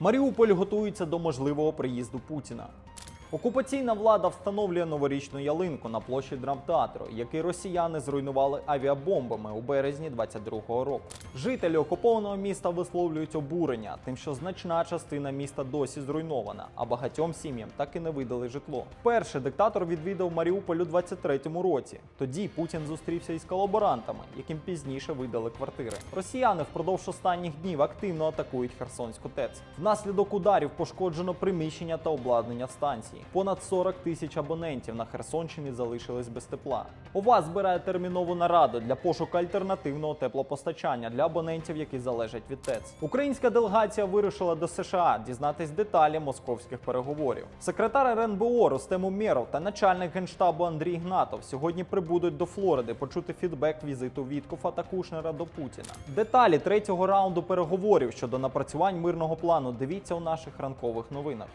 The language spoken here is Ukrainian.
Маріуполь готується до можливого приїзду Путіна. Окупаційна влада встановлює новорічну ялинку на площі драмтеатру, який росіяни зруйнували авіабомбами у березні 22-го року. Жителі окупованого міста висловлюють обурення, тим, що значна частина міста досі зруйнована, а багатьом сім'ям так і не видали житло. Перший диктатор відвідав Маріуполь у 23-му році. Тоді Путін зустрівся із колаборантами, яким пізніше видали квартири. Росіяни впродовж останніх днів активно атакують Херсонську ТЕЦ. Внаслідок ударів пошкоджено приміщення та обладнання станції. Понад 40 тисяч абонентів на Херсонщині залишились без тепла. ОВА збирає термінову нараду для пошуку альтернативного теплопостачання для абонентів, які залежать від ТЕЦ. Українська делегація вирушила до США дізнатись деталі московських переговорів. Секретар РНБО Рустем Умєров та начальник генштабу Андрій Ігнатов сьогодні прибудуть до Флориди почути фідбек візиту Віткофа та Кушнера до Путіна. Деталі третього раунду переговорів щодо напрацювань мирного плану дивіться у наших ранкових новинах.